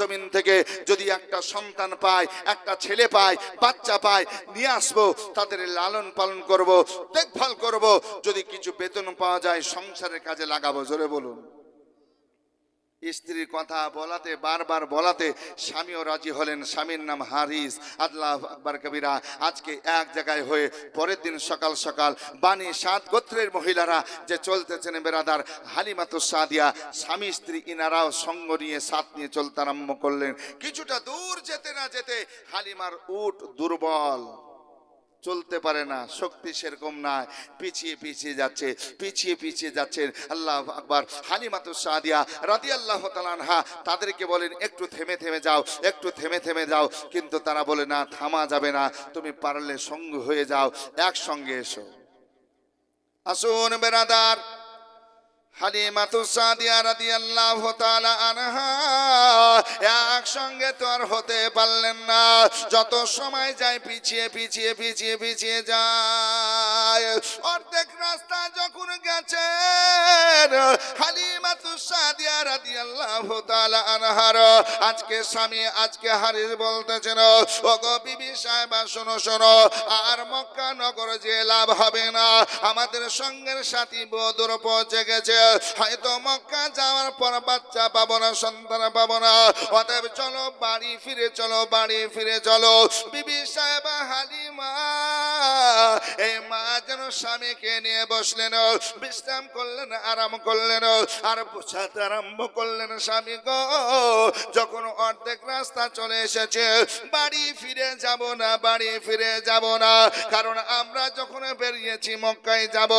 জমিন থেকে যদি একটা সন্তান পায়, একটা ছেলে পায়, বাচ্চা পায়, নিয়ে আসব, তাদের লালন পালন করব, দেখভাল করব, যদি কিছু বেতন পাওয়া যায়, সংসারের কাজে লাগাবো, জোরে বলুন। স্ত্রীর কথা বলাতে, বারবার বলাতে স্বামীও রাজি হলেন। স্বামীর নাম হারিস। আল্লাহ আকবর কবিরা, আজকে এক জায়গায় হয়ে পরের দিন সকাল সকাল বাণী সাত গোত্রের মহিলারা যে চলতেছেন বেরাদার হালিমাতু সাদিয়া, স্বামী স্ত্রী ইনারাও সঙ্গ নিয়ে সাথ নিয়ে চলতে আরম্ভ করলেন। কিছুটা দূর যেতে না যেতে হালিমার উট দুর্বল। চলতে পারে না, শক্তি সেরকম নাই। পিছিয়ে পিছিয়ে যাচ্ছে, পিছিয়ে পিছিয়ে যাচ্ছেন আল্লাহ আকবার। হালিমাতুর সাদিয়া রাদি আল্লাহ তালানহা তাদেরকে বলেন, একটু থেমে থেমে যাও, একটু থেমে থেমে যাও। কিন্তু তারা বলে, না, থামা যাবে না। তুমি পারলে সঙ্গ হয়ে যাও, একসঙ্গে এসো। আসুন বেরাদার। যখন গেছেন আনহার, আজকে স্বামী, আজকে হারিস বলতেছেন, ওগো বিবি সাহেবা শোনো শোনো, আর মক্কা নগর যে লাভ হবে না। আমাদের সঙ্গের সাথী বদর পৌঁছে গেছে হয়তো মক্কা যাওয়ার পর বাচ্চা পাবো না, সন্তান পাবো না। অতএব চলো, বাড়ি ফিরে চলো, বাড়ি ফিরে চলো। বিবি সাহেবা, হালিমা, এই মা যেন স্বামীকে নিয়ে বসলেন, বিশ্রাম করলেন, আরাম করলেন, আর বোঝাতে আরম্ভ করলেন, স্বামী গো, যখন অর্ধেক রাস্তা চলে এসেছে, বাড়ি ফিরে যাব না, বাড়ি ফিরে যাব না। কারণ আমরা যখন বেরিয়েছি, মক্কায় যাব,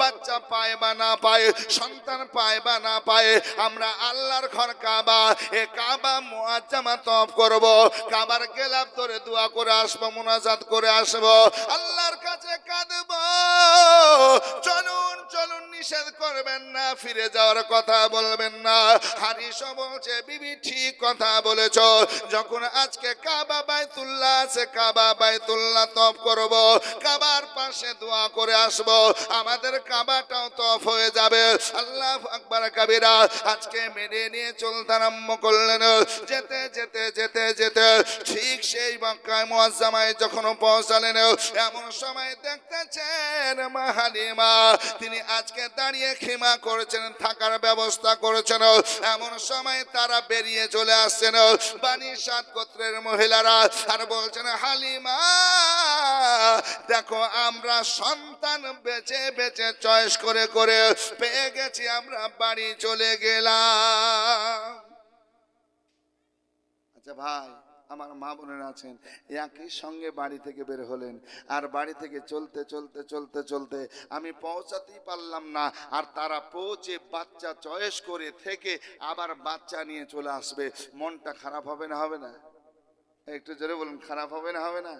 বাচ্চা পায় বা না পায় সন্তান পায় বা না পায়, আমরা আল্লাহর ঘর কাবা। এ কাবা মুআজ্জামা তফ করব। কাবার গেলাপ ধরে দোয়া করে আসব, মুনাজাত করে আসব। আল্লাহর কাছে কাঁদব। চলুন চলুন, নিষেধ করবেন না, ফিরে যাওয়ার কথা বলবেন না। হারিস বলছে বিবি ঠিক কথা বলেছ। যখন আজকে কাবা বাইতুল্লাহ আছে, কাবা বাইতুল্লাহ তফ করব। কাবার পাশে দোয়া করে আসব। আমাদের কাবাটাও তফ হয়ে যাবে। আল্লাহ আকবার কাবিরা, আজকে মেনে নিয়ে চলতে আরম্ভ করলেন। যেতে যেতে যেতে যেতে ঠিক সেই মক্কায় মুআজ্জামায় যখন পৌঁছালেন, এমন সময় দেখতেছেন মা হালিমা তিনি আজকে দাঁড়িয়ে ক্ষমা করেছেন, থাকার ব্যবস্থা করেছেন। এমন সময় তারা বেরিয়ে চলে আসছেন, বাণী সাত গোত্রের মহিলারা, আর বলছেন, হালিমা, দেখো আমরা সন্তান বেছে বেছে চয়েস করে করে পেয়ে গেছি, আমরা বাড়ি চলে গেলাম। আচ্ছা ভাই, আমার মা বোনেরা আছেন, একই সঙ্গে বাড়ি থেকে বের হলেন। আর বাড়ি থেকে চলতে চলতে চলতে চলতে আমি পৌঁছাতেই পারলাম না। আর তারা পৌঁছে বাচ্চা চয়েস করে থেকে আবার বাচ্চা নিয়ে চলে আসবে। মনটা খারাপ হবে না হবে না? একটু জোরে বলুন, খারাপ হবে না হবে না?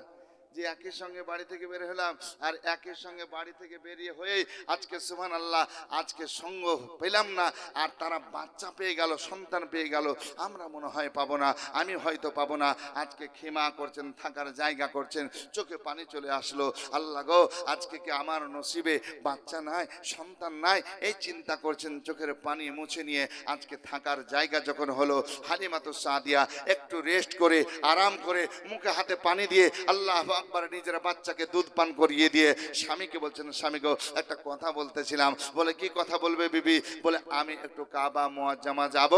যে একই সঙ্গে বাড়ি থেকে বের হলাম আর একের সঙ্গে বাড়ি থেকে বেরিয়ে হয়ে আজকে সুমান আল্লাহ আজকে সঙ্গ পেলাম না আর তারা বাচ্চা পেয়ে গেল, সন্তান পেয়ে গেল, আমরা মনে হয় পাবো না, আমি হয়তো পাবো না। আজকে ক্ষমা করছেন, থাকার জায়গা করছেন, চোখে পানি চলে আসলো। আল্লাহ গো, আজকে কি আমার নসিবে বাচ্চা নাই, সন্তান নাই? এই চিন্তা করছেন, চোখের পানি মুছে নিয়ে আজকে থাকার জায়গা যখন হলো হালিমাতো সাদিয়া, একটু রেস্ট করে, আরাম করে, মুখে হাতে পানি দিয়ে আল্লাহ আকবার নিজের বাচ্চাকে দুধ পান করিয়ে দিয়ে স্বামীকে বলছেন, স্বামী গো, একটা কথা বলতেছিলাম। বলে, কি কথা বলবে বিবি? বলে, আমি একটু কাবা মোয়াজ্জামা যাব,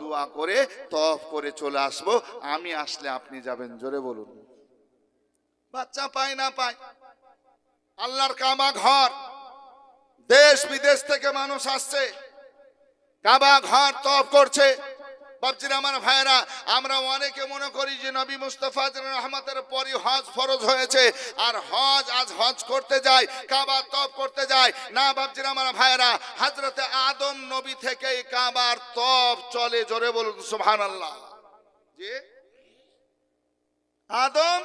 দোয়া করে তফ করে চলে আসব। আমি আসলে আপনি যাবেন, জোরে বলুন। বাচ্চা পায় না পায়। আল্লাহর কাবা ঘর। দেশ বিদেশ থেকে মানুষ আসছে। কাবা ঘর তফ করছে। বাবজির আমার ভাইরা আমরা অনেকে মনে করি যে নবী মুস্তফা রহমতের পরই হজ ফরজ হয়েছে, আর হজ আজ হজ করতে যায়, কাবা তপ করতে যায়। না বাবজির আমার ভাইরা হাজরতে আদম নবী থেকেই কাবার তপ চলে, জোরে বলুন সুবহান আল্লাহ যে আদম,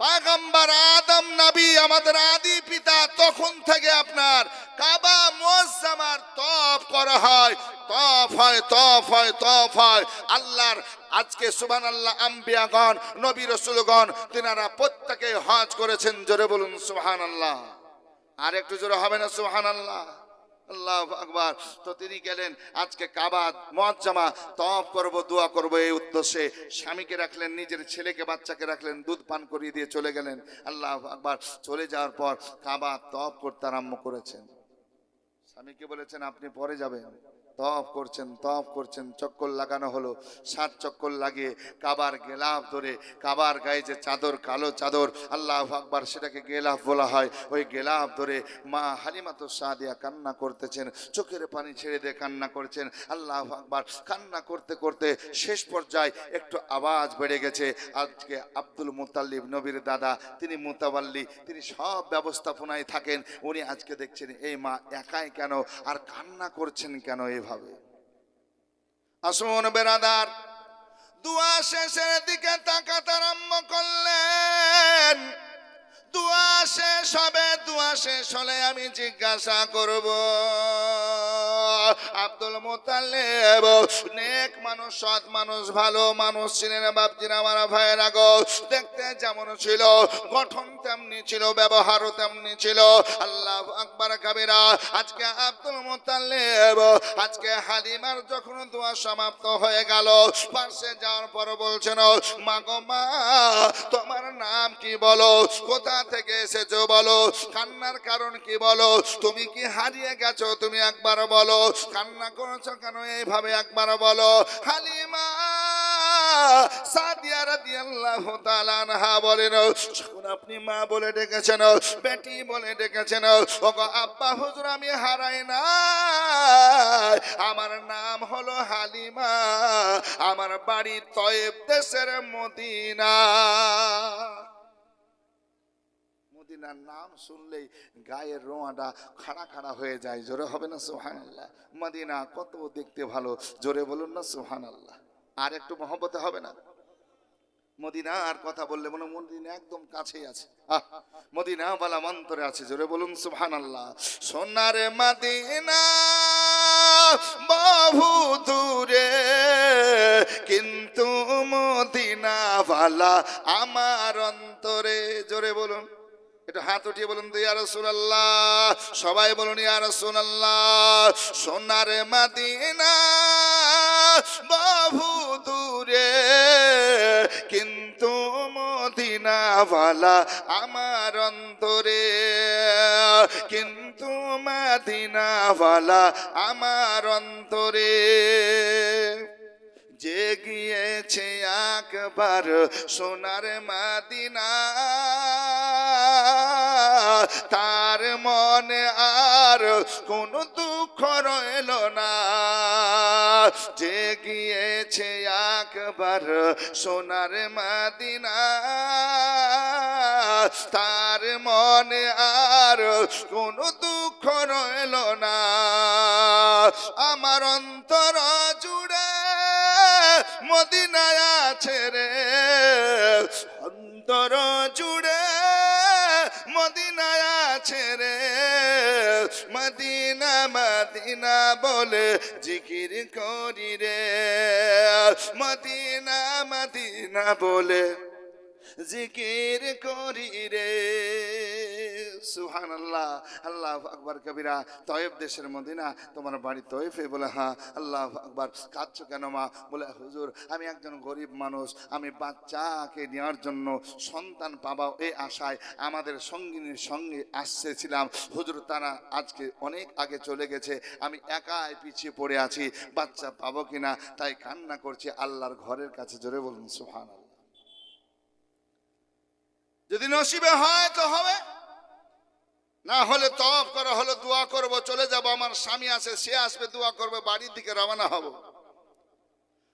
পাগম্বর আদম নবী, আমাদের আদি পিতা তখন থেকে আপনার কাবা মোয়াজ্জামার তপ করা হয়। তফ হয় তফ হয় তফ হয়। আল্লাহর আজকে সুবান আল্লাহ আম্বিয়াগণ, নবী রসুলগণ, তিনারা প্রত্যেকে হজ করেছেন, জোরে বলুন সুবহান আল্লাহ আর একটু জোরে হবে না সুবহান আল্লাহ আল্লাহ আকবার। তো তিনি গেলেন, আজকে কাবাদ মজ্জামা তপ করব, দোয়া করব এই উদ্দেশ্যে। স্বামীকে রাখলেন, নিজের ছেলেকে, বাচ্চাকে রাখলেন, দুধ পান করিয়ে দিয়ে চলে গেলেন। আল্লাহ আকবার। চলে যাওয়ার পর কাবাদ তপ করতে আরম্ভ করেছেন। স্বামীকে বলেছেন আপনি পরে যাবেন। তপ করছেন তপ করছেন, চক্কর লাগানো হলো। সাত চক্কর লাগিয়ে কাবার গেলাফ ধরে, কাবার গায়ে যে চাদর, কালো চাদর, আল্লাহ আকবার সেটাকে গেলাফ বলা হয়। ওই গেলাফ ধরে মা হালিমাতো সাদিয়া কান্না করতেছেন, চোখের পানি ছেড়ে দিয়ে কান্না করছেন। আল্লাহ আকবার কান্না করতে করতে শেষ পর্যায়ে একটু আওয়াজ বেড়ে গেছে। আজকে আব্দুল মুতাল্লিব নবীর দাদা, তিনি মুতাবাল্লি, তিনি সব ব্যবস্থাপনায় থাকেন। উনি আজকে দেখছেন, এই মা একাই কেন আর কান্না করছেন কেন এভাবে আসুন বেরাদার, দুয়া শেষের দিকে তাকাত আরম্ভ করলেন। দুয়া শেষ হবে, দুয়া শেষ হলে আমি জিজ্ঞাসা করব। আব্দুল মোতালেব, নেক মানুষ, সৎ মানুষ, ভালো মানুষ ছিলেন বাপজিরা আমার ভাইয়ের আগো। দেখতে যেমন ছিল, গঠন তেমনি ছিল, ব্যবহারও তেমনি ছিল। আল্লাহ আকবার কাবিরা। আজকে আব্দুল মোতালেব, আজকে হালিমার যখন দোয়া সমাপ্ত হয়ে গেল, পাশে যাওয়ার পর বলছেন মা গো মা, তোমার নাম কি বলো? কোথা থেকে এসেছ বলো? কান্নার কারণ কি বলো? তুমি কি হারিয়ে গেছো? তুমি একবার বলো। কান্না করেছ কেন? এইভাবে একবার বলো। হালিমা সাদিয়া রাদিয়াল্লাহু তাআলা আনহা বলেন যখন আপনি মা বলে ডেকেছেন, বেটি বলে ডেকেছেন, ওগো আব্বা হুজুর, আমি হারাই না আমার নাম হলো হালিমা। আমার বাড়ি তয়েব দেশের মদিনা। মদিনার নাম শুনলেই গায়ের রোয়াটা খাড়া খাড়া হয়ে যায়। জোরে হবে না সোহান আল্লাহ মদিনা কত দেখতে ভালো। জোরে বলুন না সোহান আল্লাহ আর একটু মহব্বতে হবে না? মদিনা আর কথা বললে মনে মদিনা একদম কাছেই আছে। মদিনা বালা মন্তরে আছে। জোরে বলুন সুবহান আল্লাহ সোনার মদিনা বহু দূরে, কিন্তু মদিনা বালা আমার অন্তরে। জোরে বলুন। একটু হাত উঠিয়ে বলুন তো, ইয়া রাসূলুল্লাহ। সবাই বলুন, ইয়া রাসূলুল্লাহ। সোনার মদিনা বহু দূরে, কিন্তু মদিনাওয়ালা আমার অন্তরে। কিন্তু মদিনাওয়ালা আমার অন্তরে। যে গিয়েছে একবার সোনার মাদিনা। তার মনে আর কোনো দুঃখ রইল না। যে গিয়েছে একবার সোনার মাদিনা। তার মনে আর কোনো দুঃখ রইল না। আমার অন্তর জুড়ে মদিনায় আছে রে। অন্তর জুড়ে মদিনায় আছে রে। মদিনা মদিনা বলে জিকির করি রে। মদিনা মদিনা বলে জিকির করি রে। সুহান আল্লাহ আল্লাহ আকবর কবিরা, তয়েব দেশের মদিনা, তোমার বাড়ি তয়েফে বলে হ্যাঁ আল্লাহ আকবর, কাঁদছ কেন মা? বলে, হুজুর, আমি একজন গরিব মানুষ, আমি বাচ্চাকে নেওয়ার জন্য সন্তান পাবা এই আশায়, আমাদের সঙ্গিনীর সঙ্গে আসছেছিলাম হুজুর, তারা আজকে অনেক আগে চলে গেছে, আমি একাই পিছিয়ে পড়ে আছি, বাচ্চা পাবো কিনা? তাই কান্না করছি, আল্লাহর ঘরের কাছে জোরে বলুন সুহান যদি নসিবে হয় তো হবে। না হলে তপ করা হলো দোয়া করব, চলে যাব, আমার স্বামী আছে, সে আসবে, দোয়া করবে, বাড়ির দিকে রওনা হব।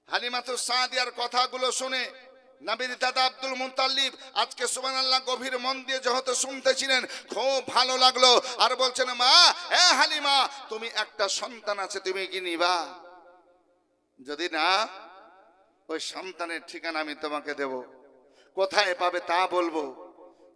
হালিমাতুর সাদিয়ার কথাগুলো শুনে নাবির দাদা আব্দুল মুতাল্লিব আজকে সুবান আল্লাহ গভীর মন দিয়ে যেহেতু শুনতেছিলেন, খুব ভালো লাগল আর বলছেন, মা, এ হালিমা, তুমি একটা সন্তান আছে, তুমি কি নিবা? যদি না, ওই সন্তানের ঠিকানা আমি তোমাকে দেব। কোথায় পাবে তা বলব।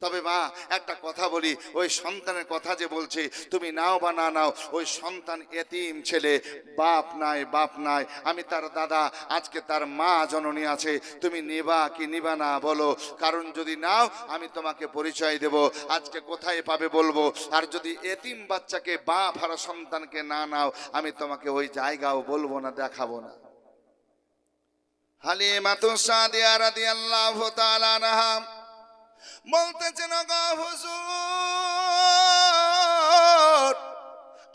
তবে মা, একটা কথা বলি। ওই সন্তানের কথা যে বলছে, তুমি নাও বা না নাও, ওই সন্তান এতিম ছেলে, বাপ নাই বাপ নাই। আমি তার দাদা, আজকে তার মা জননী আছে। তুমি নিবা কি নিবা না বলো। কারণ যদি নাও, আমি তোমাকে পরিচয় দেব। আজকে কোথায় পাবে বলব? আর যদি এতিম বাচ্চাকে বাপ হারা সন্তানকে না নাও, আমি তোমাকে ওই জায়গাও বলব না, দেখাবো না। হালিমাতু সাদিয়া রাদিয়াল্লাহু তাআলা আনহা। বলতেছেন হুজুর।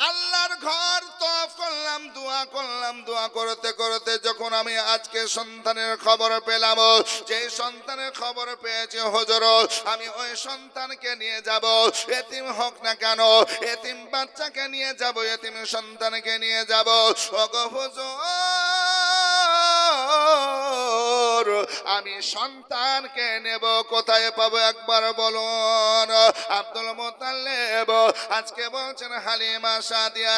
আল্লাহর ঘর তফ করলাম, দোয়া করলাম, দোয়া করতে করতে যখন আমি আজকে সন্তানের খবর পেলাম যে সন্তানের খবর পেয়েছে হজর, আমি ওই সন্তানকে নিয়ে যাব। এতিম হোক না কেন, এতিম বাচ্চাকে নিয়ে যাব, এতিম সন্তানকে নিয়ে যাব। ওগো হুজুর। আমি সন্তানকে নেব, কোথায় পাবো একবার বলুন। আব্দুল মোতাল্লেব আজকে বলছেন, হালিমা সাদিয়া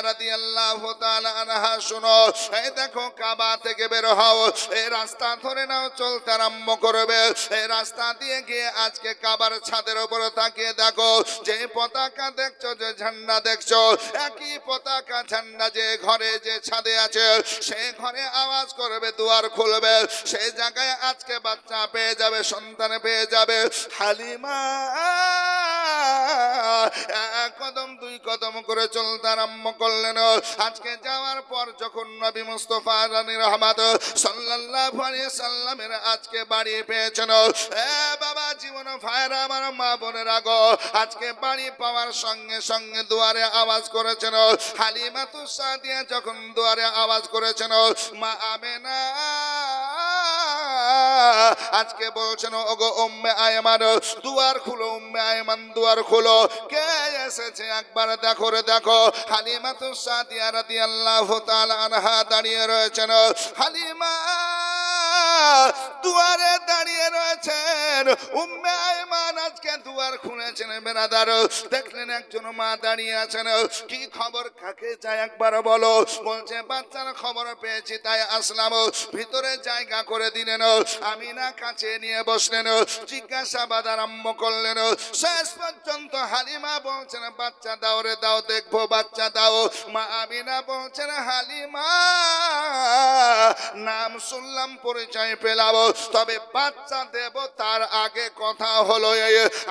তাআলা আনহা, শুনো, এই দেখো কাবা থেকে বের হও, এই রাস্তা ধরে নাও, চলতে আরম্ভ করবে। এই রাস্তা দিয়ে গিয়ে আজকে কাবার ছাদের উপরে তাকিয়ে দেখো, যে পতাকা দেখছ, যে ঝান্ডা দেখছ, একই পতাকা ঝান্ডা যে ঘরে যে ছাদে আছে সেই ঘরে আওয়াজ করবে, দুয়ার খুলবে সেই জায়গায় আজকে বাচ্চা পেয়ে যাবে, সন্তান পেয়ে যাবে। হালিমা, এক কদম, দুই কদম করে চলতে আরম্ভ করলেন। আজকে যাওয়ার পর যখন নবী মুস্তফা রানী রহমাত সাল্লাল্লাহু সাল্লামের আজকে বাড়ি পেয়েছেন, এ বাবা, জীবন ভাইরা আমার মা বোনের আগো আজকে বাড়ি পাওয়ার সঙ্গে সঙ্গে দুয়ারে আওয়াজ করেছেন। হালিমাতু সাদিয়া যখন দুয়ারে আওয়াজ করেছেন, মা আমেনা আজকে বলছেন, ওগো উম্মে আয়মান, দুয়ার খুলো, উম্মে আয়মান, দুয়ার খুলো। কে এসেছে? একবার দেখো রে, দেখো। হালিমা তো সাদিয়া রাদিয়াল্লাহু তাআলা আনহা দাঁড়িয়ে রয়েছেন। হালিমা দুয়ারে দাঁড়িয়ে রয়েছেন। উম্মে আয়মান আজকে দুয়ার খুলেছেন, বেরাদার। দেখলেন একজন মা দাঁড়িয়ে আছেন। কি খবর? কাকে চাই একবার বলো? বলছে, বাচ্চার খবর পেয়েছি, তাই আসলাম। ভিতরে জায়গা করে দিলেন। আমি না কাছে নিয়ে বসলেন। জিজ্ঞাসাবাদ আরম্ভ করলেন। শেষ পর্যন্ত হালিমা বলছেন, বাচ্চা দাও রে, দাও, দেখব, বাচ্চা দাও। মা আমি আমিনা বলছেন, হালিমা, নাম শুনলাম, পরিচয় পেলাম। তবে বাচ্চা দেব, তার আগে কথা হলো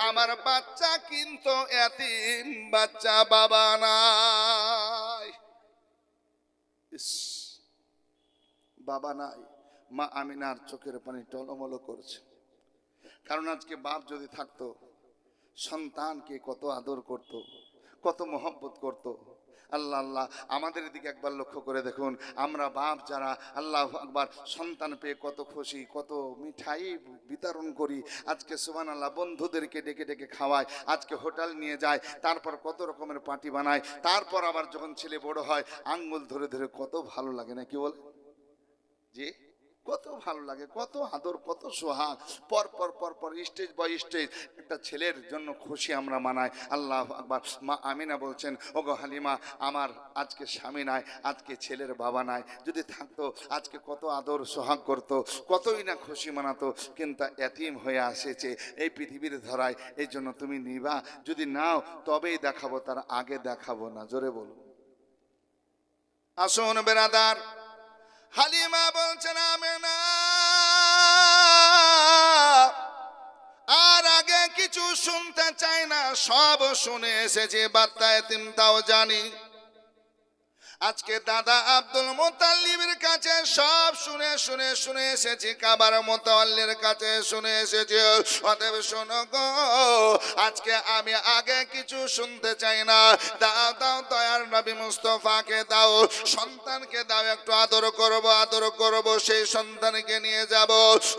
আমার বাচ্চা কিন্তু এতিম বাচ্চা, বাবা নাই। বাবা নাই। মা আমিনার চোখের পানি টলমলো করছে। কারণ আজকে বাপ যদি থাকতো, সন্তানকে কত আদর করত, কত মহব্বত করত আল্লাহ আল্লাহ, আমাদের দিকে একবার লক্ষ্য করে দেখুন। আমরা বাপ যারা, আল্লাহ একবার সন্তান পেয়ে কত খুশি, কত মিঠাই বিতরণ করি। আজকে সুবান আল্লাহ বন্ধুদেরকে ডেকে ডেকে খাওয়ায়, আজকে হোটেল নিয়ে যায়, তারপর কত রকমের পার্টি বানায়, তারপর আবার যখন ছেলে বড় হয়, আঙ্গুল ধরে ধরে কত ভালো লাগে না কি বলে যে কত ভালো লাগে, কত আদর, কত সোহাগ। পর পর পর পর স্টেজ বাই স্টেজ একটা ছেলের জন্য খুশি আমরা মানাই। আল্লাহ আকবার। মা আমিনা বলছেন, ওগো হালিমা, আমার আজকে স্বামী নাই, আজকে ছেলের বাবা নাই। যদি থাকতো, আজকে কত আদর, সোহাগ করতো, কতই না খুশি মানাতো। কিন্তু এতিম হয়ে আসেছে এই পৃথিবীর ধরায়। এই জন্য তুমি নিবা। যদি নাও, তবেই দেখাবো, তার আগে দেখাবো না। জোরে বলুন। আসুন বেরাদার হালিমা বলছেন আমি আর আগে কিছু শুনতে চাই না, সব শুনে এসেছে, বার্তায় তিনটাও জানি। আজকে দাদা আব্দুল মোতাল্লিবের কাছে সব শুনে শুনে শুনে এসেছি, কাবার মোতাল্লির কাছে শুনে এসেছি। অতএব শোনো গো, আজকে আমি আগে কিছু শুনতে চাই না। দাও দাও দয়ার নবী মুস্তফাকে দাও, সন্তানকে দাও, একটু আদর করব আদর করব, সেই সন্তানকে নিয়ে যাব।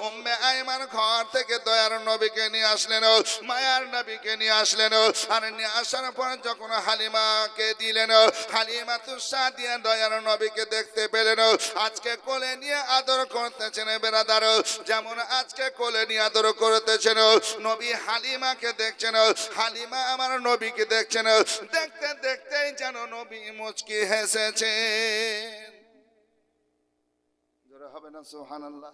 উম্মে আইমান ঘর থেকে দয়ার নবীকে নিয়ে আসলেন, মায়ার নবীকে নিয়ে আসলেন। আর নিয়ে আসার পর যখন হালিমাকে দিলেন হালিমা তুষা দিয়ে দয়ার নবীকে দেখতে পেলেন। আজকে কোলে নিয়ে আদর করতেছেন বেড়াদার যেমন আজকে কোলে নিয়ে আদর করতেছেন। নবী হালিমাকে দেখছেন। হালিমা আমার নবীকে দেখছেন। দেখতে দেখতেই যেন নবী মুচকি হেসেছে হবে না সোহান আল্লাহ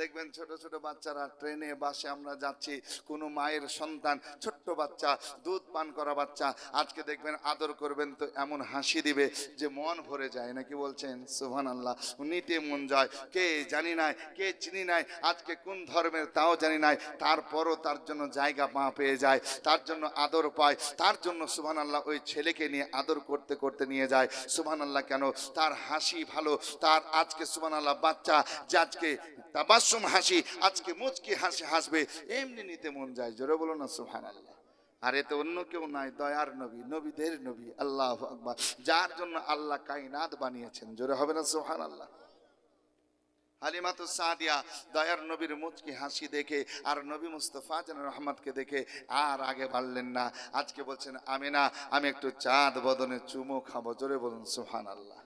দেখবেন ছোট ছোট বাচ্চারা ট্রেনে, বাসে আমরা যাচ্ছি, কোনো মায়ের সন্তান, ছোট্ট বাচ্চা, দুধ পান করা বাচ্চা, আজকে দেখবেন আদর করবেন তো এমন হাসি দিবে যে মন ভরে যায়। নাকি বলছেন সুহান আল্লাহ নিতে মন যায়। কে জানি নাই, কে চিনি নাই, আজকে কোন ধর্মের তাও জানি নাই। তারপরও তার জন্য জায়গা পা পেয়ে যায়, তার জন্য আদর পায়, তার জন্য সুহান আল্লাহ ওই ছেলেকে নিয়ে আদর করতে করতে নিয়ে যায়। সুহান আল্লাহ কেন? তার হাসি ভালো, তার আজকে সুহান আল্লাহ বাচ্চা যে আজকে তাবাসুম হাসি, আজকে মুচকি হাসি হাসবে, এমনি নিতে মন যায়, জোরে বলো না সুহান আল্লাহ আর এতে অন্য কেউ নাই, দয়ার নবী, নবীদের নবী, আল্লাহ আকবার। যার জন্য আল্লাহ কাইনাত বানিয়েছেন, জোরে হবে না সুহান আল্লাহ হালিমাতু সাদিয়া, দয়ার নবীর মুচকি হাসি দেখে, আর নবী মুস্তফা যেন রহমতকে দেখে, আর আগে বাড়লেন না। আজকে বলছেন আমি না আমি একটু চাঁদ বদনে চুমো খাব, জোরে বলুন সুহান আল্লাহ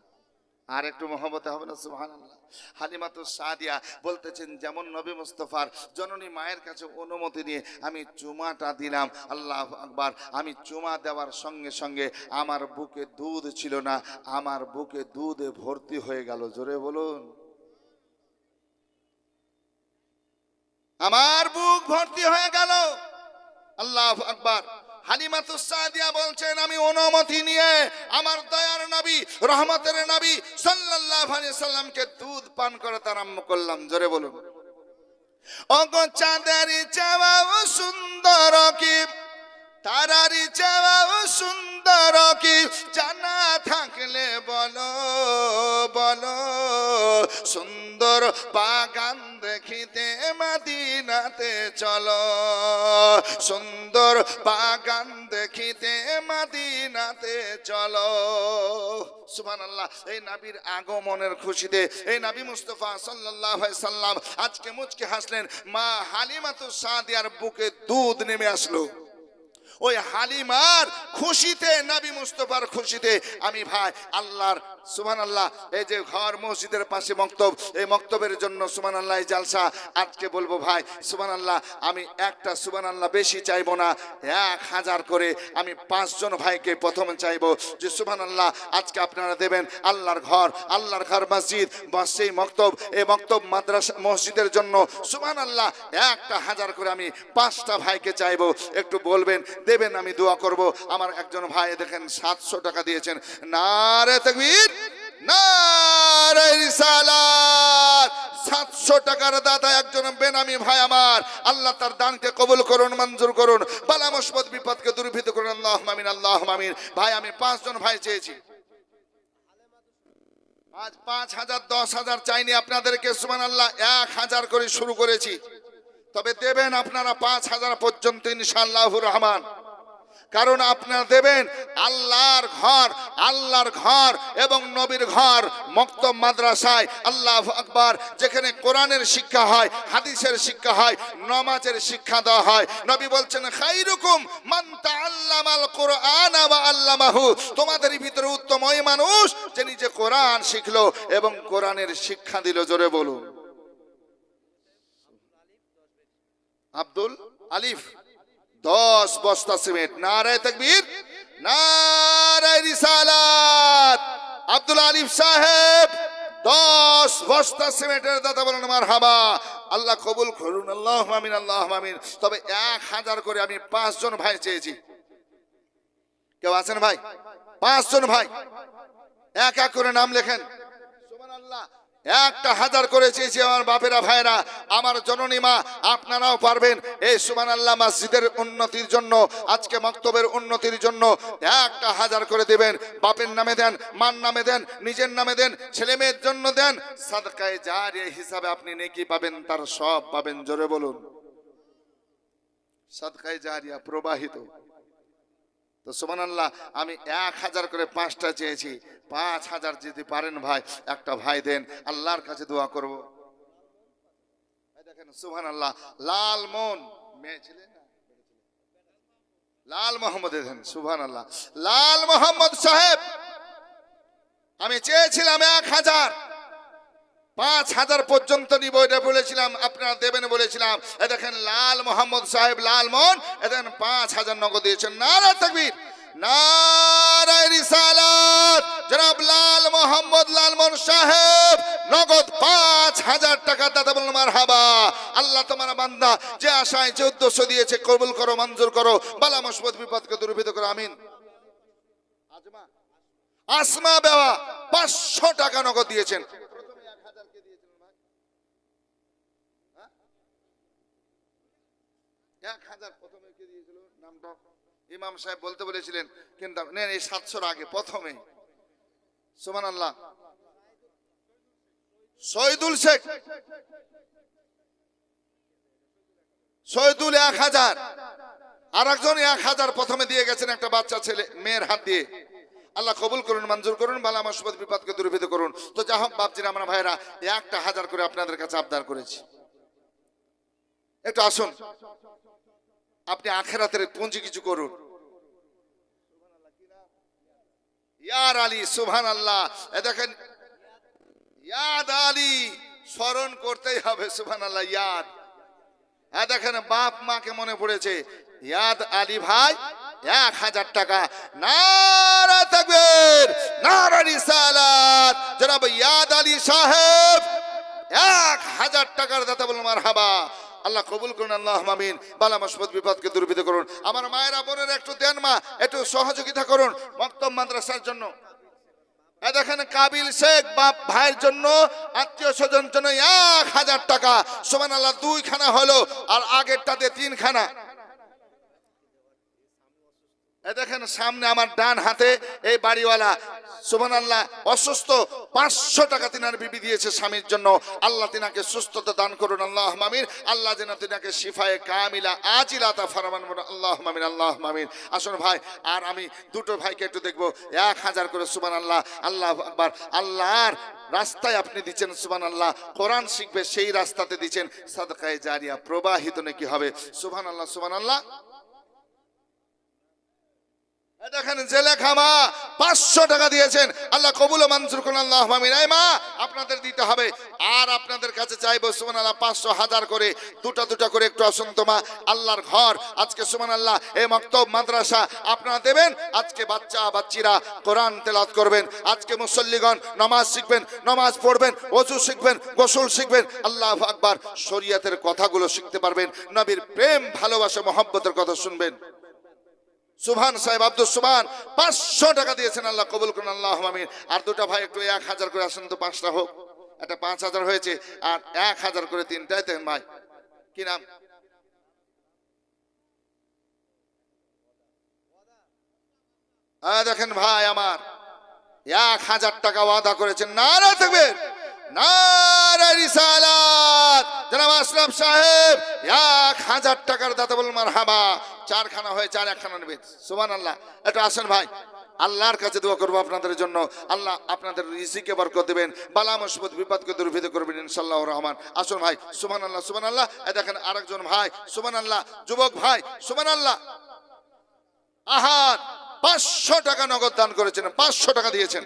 আর একটু মহব্বতে হবে না সুহান হালিমাতু সাদিয়া বলতেছেন, যেমন নবী মুস্তফার জননী মায়ের কাছে অনুমতি নিয়ে আমি চুমাটা দিলাম, আল্লাহ আকবার, আমি চুমা দেওয়ার সঙ্গে সঙ্গে আমার বুকে দুধ ছিল না, আমার বুকে দুধে ভর্তি হয়ে গেল, জোরে বলুন। আমার বুক ভর্তি হয়ে গেল, আল্লাহ আকবার। হালিমাতুস সাদিয়া বলছেন, আমি অনুমতি নিয়ে আমার দয়ার নবী, রহমতের নবী সাল্লাল্লাহু আলাইহি সাল্লামকে দুধ পান করাতে আরম্ভ করলাম। জোরে বলুন। অগো চাঁদের চাওয়া ও সুন্দর কি? তারারি চাওয়া ও সুন্দর কি? জানা থাকলে বলো বলো সুন্দর বাগান দেখিতে মাদিনাতে চলো। সুন্দর বাগান দেখিতে মাদিনাতে চলো। সুবহান আল্লাহ এই নাবির আগমনের খুশিতে এই নাবি মুস্তফা আলাইহি সাল্লাম আজকে মুচকে হাসলেন, মা হালিমাতু সাদিয়ার বুকে দুধ নেমে আসলো। ওই হালিমার খুশিতে, নবী মুস্তফার খুশিতে আমি ভাই আল্লাহর সুমান আল্লাহ এই যে ঘর মসজিদের পাশে মক্তব, এই মক্তবের জন্য সুমান আল্লাহ জালসা আজকে বলব ভাই সুমান আল্লাহ আমি একটা সুমান আল্লাহ বেশি চাইব না, এক হাজার করে, আমি পাঁচজন ভাইকে প্রথমে চাইব যে সুমান আল্লাহ আজকে আপনারা দেবেন আল্লাহর ঘর আল্লাহর ঘর মসজিদ, বা সেই মক্তব, এই মক্তব মাদ্রাসা, মসজিদের জন্য সুমান আল্লাহ একটা হাজার করে আমি পাঁচটা ভাইকে চাইব, একটু বলবেন, দেবেন, আমি দোয়া করব, আমার একজন ভাই দেখেন সাতশো টাকা দিয়েছেন, নারে তকবীর। নারে রিসালাত সাতশো টাকার দাদা একজন ভাই আমার। আল্লাহ তার কবুল করুন, মঞ্জুর করুন। বিপদকে দুর্ভিত মামিন আল্লাহ মামিন ভাই, আমি ভাই চেয়েছি। পাঁচ হাজার, দশ হাজার চাইনি আপনাদেরকে আল্লাহ এক হাজার করে শুরু করেছি। তবে দেবেন আপনারা পাঁচ হাজার পর্যন্ত ইনশাল্লাহুর রহমান। কারণ আপনারা দেবেন আল্লাহর ঘর আল্লাহর ঘর এবং নবীর ঘর মক্তব মাদ্রাসায়, আল্লাহ আকবার, যেখানে কোরআনের শিক্ষা হয়, হাদিসের শিক্ষা হয়, নমাজের শিক্ষা দেওয়া হয়। নবী বলছেন, খাইরুকুম মান তাআল্লামাল কোরআন ওয়া আল্লামাহু। তোমাদের ভিতরে উত্তম ওই মানুষ যে নিজে কোরআন শিখলো এবং কোরআনের শিক্ষা দিল। জোরে বলুন। আব্দুল আলিফ। দশ বস্তা সিমেন্ট। নারায় তকবীর, নারায় রিসালাত। আব্দুল আলিফ সাহেব, দশ বস্তা সিমেন্টের দাদা বলেন আমার হাবা আল্লাহ কবুল করুন আল্লাহ মামিন আল্লাহ মামিন তবে এক হাজার করে আমি পাঁচজন ভাই চেয়েছি। কেউ আছেন ভাই? পাঁচজন ভাই। এক এক করে নাম লেখেন। সুবহানাল্লাহ। একটা হাজার করে চেয়েছি আমার বাপেরা ভাইরা আমার জননী মা, আপনারাও পারবেন। এই সুমান আল্লাহ মসজিদের উন্নতির জন্য, আজকে মক্তবের উন্নতির জন্য একটা হাজার করে দেবেন। বাপের নামে দেন, মার নামে দেন, নিজের নামে দেন, ছেলে মেয়ের জন্য দেন। সাদকায় যার এই হিসাবে আপনি নেকি পাবেন, তার সব পাবেন। জোরে বলুন। সাদকায় জারিয়া প্রবাহিত। তো সুমান আল্লাহ আমি এক হাজার করে পাঁচটা চেয়েছি। পাঁচ হাজার যদি পারেন ভাই, একটা ভাই দেন, আল্লাহর কাছে দোয়া করব। দেখেন সুহান আল্লাহ লাল মন, মেয়ে লাল মোহাম্মদ দেন সুহান আল্লাহ লাল মোহাম্মদ সাহেব, আমি চেয়েছিলাম এক হাজার। পাঁচ হাজার পর্যন্ত নিব, এটা বলেছিলাম, আপনারা দেবেন বলেছিলাম। এ দেখেন লাল মোহাম্মদ সাহেব, লাল মন, এ দেখেন পাঁচ হাজার নগদ দিয়েছেন। নারা তকবীর, নারায় লাল সাহেব, নগদ পাঁচ হাজার বলুন হাবা আল্লাহ তোমার বান্দা যে আশায় দিয়েছে, কবুল করো, মঞ্জুর করো, বালা মুসবত বিপদকে দুর্বিত করো, আমিন। আসমা বেওয়া পাঁচশো টাকা নগদ দিয়েছেন। এক হাজার প্রথমে কে দিয়েছিল ইমাম সাহেব বলতে বলেছিলেন, কিন্তু নেন এই সাতশোর আগে, প্রথমে। সুমান আল্লাহ শহীদুল শেখ। শহীদুল এক হাজার। আর একজন এক হাজার প্রথমে দিয়ে গেছেন একটা বাচ্চা ছেলে, মেয়ের হাত দিয়ে। আল্লাহ কবুল করুন, মঞ্জুর করুন, বালা মুসিবত বিপদকে দূরীভূত করুন। তো যা হোক বাপজির আমরা ভাইরা একটা হাজার করে আপনাদের কাছে আবদার করেছি। একটু আসুন। আপনি আখেরাতের পুঁজি কিছু করুন। ইয়ার আলী সুবহান আল্লাহ এ দেখেন, ইয়াদ আলী স্মরণ করতেই হবে সুবহান আল্লাহ ইয়াদ। হ্যাঁ দেখেন, বাপ মাকে মনে পড়েছে, ইয়াদ আলী ভাই, এক হাজার টাকা। নারা তাকবীর, নারা রিসালাত। জনাব ইয়াদ আলী সাহেব, এক হাজার টাকার দাতা বলুন মারহাবা। আল্লাহ কবুল করুন, আল্লাহ মামিন বালা মুসবত বিপদকে দুর্বিত করুন। আমার মায়েরা, বোনের, একটু দেন মা, একটু সহযোগিতা করুন মক্তব মাদ্রাসার জন্য। দেখেন কাবিল শেখ, বাপ ভাইয়ের জন্য আত্মীয় স্বজন জন্য এক হাজার টাকা। সমান আল্লাহ দুইখানা হলো আর আগেরটাতে তিনখানা। দেখেন সামনে আমার ডান হাতে এই বাড়িওয়ালা। সুমান আল্লাহ অসুস্থ, পাঁচশো টাকা তিনার বিবি দিয়েছে স্বামীর জন্য। আল্লাহ তিনাকে সুস্থতা দান করুন আল্লাহ মামিন আল্লাহ যেন তিনাকে শিফায়ে কামিলা আজিলাতা ফারমান আল্লাহ মামিন আল্লাহ মামিন আসুন ভাই, আর আমি দুটো ভাইকে একটু দেখব। এক হাজার করে সুমান আল্লাহ আল্লাহ আকবার। আল্লাহর রাস্তায় আপনি দিচ্ছেন সুবান আল্লাহ কোরআন শিখবে, সেই রাস্তাতে দিচ্ছেন। সাদকায় জারিয়া প্রবাহিত নাকি হবে? সুবান আল্লাহ সুবান আল্লাহ দেখেন, জেলে খামা, পাঁচশো টাকা দিয়েছেন। আল্লাহ কবুল ও মঞ্জুর করুন, আল্লাহ মামিন এই মা, আপনাদের দিতে হবে। আর আপনাদের কাছে চাইব সুমান আল্লাহ পাঁচশো হাজার করে, দুটা দুটা করে একটু আল্লাহর ঘর। আজকে সুমান আল্লাহ এই মক্তব, মাদ্রাসা, আপনারা দেবেন। আজকে বাচ্চা, বাচ্চিরা কোরআন তেলাত করবেন। আজকে মুসল্লিগণ নামাজ শিখবেন, নামাজ পড়বেন অজু শিখবেন, গোসল শিখবেন। আল্লাহ আকবার, শরিয়াতের কথাগুলো শিখতে পারবেন। নবীর প্রেম, ভালোবাসা, মহব্বতের কথা শুনবেন। সুভান সাহেব আব্দুল সুভান পাঁচশো টাকা দিয়েছেন আল্লাহ, কবুল করুন, আল্লাহ আমিন। আর দুটা ভাই একটু এক হাজার করে আসেন তো, পাঁচটা হোক। একটা পাঁচ হাজার হয়েছে, আর এক হাজার করে তিনটাই দেন ভাই। কি নাম? দেখেন ভাই আমার, এক হাজার টাকা ওয়াদা করেছেন। নারা থাকবে নারা রিসালাত। জনাব আশরাফ সাহেব, এক হাজার টাকার দাতা বলুন মার হাবা চারখানা হয়ে চার একখানা নেবে। সুমান আল্লাহ একটু আসেন ভাই। আল্লাহর কাছে দোয়া করব আপনাদের জন্য। আল্লাহ আপনাদের রিজিকে বরকত দেবেন, বালা মুসিবত, বিপদকে দুর্ভিত করবেন ইনশাল্লাহ রহমান। আসুন ভাই সুমান আল্লাহ সুমান আল্লাহ দেখেন আরেকজন ভাই সুমান আল্লাহ যুবক ভাই সুমান আল্লাহ আহার পাঁচশো টাকা নগদ দান করেছেন, পাঁচশো টাকা দিয়েছেন।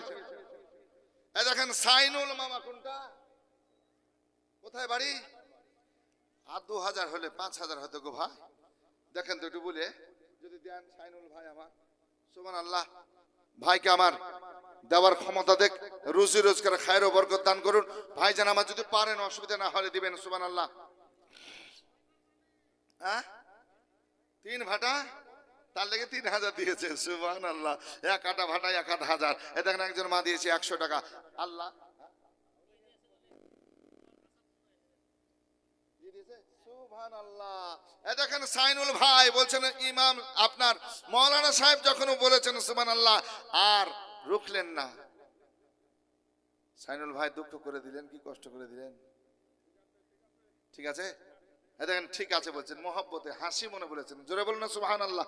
দেখেন সাইনুল মামা কোনটা? কোথায় বাড়ি? আর দু হাজার হলে পাঁচ হাজার হতো গো ভাই। দেখেন তো একটু বলে, যদি দেন সাইনুল ভাই আমার সুমান আল্লাহ ভাইকে আমার দেওয়ার ক্ষমতা দেখ, রুজি রোজগার খায়ের বরকত দান করুন। ভাই যেন আমার যদি পারেন, অসুবিধা না হলে দিবেন সুমান আল্লাহ হ্যাঁ? তিন ভাটা? তার লেগে তিন হাজার দিয়েছে সুবান আল্লাহ এক আটা ভাটায় এক আট হাজার। এ দেখেন একজন মা দিয়েছে একশো টাকা। আল্লাহ সুবহানাল্লাহ। এ রুখলেন না। সাইনুল ভাই দুঃখ করে দিলেন, কি কষ্ট করে দিলেন? ঠিক আছে? দেখেন, ঠিক আছে বলছেন, মোহাব্বতে হাসি মনে বলেছেন। জোরে বলুন সুবাহ আল্লাহ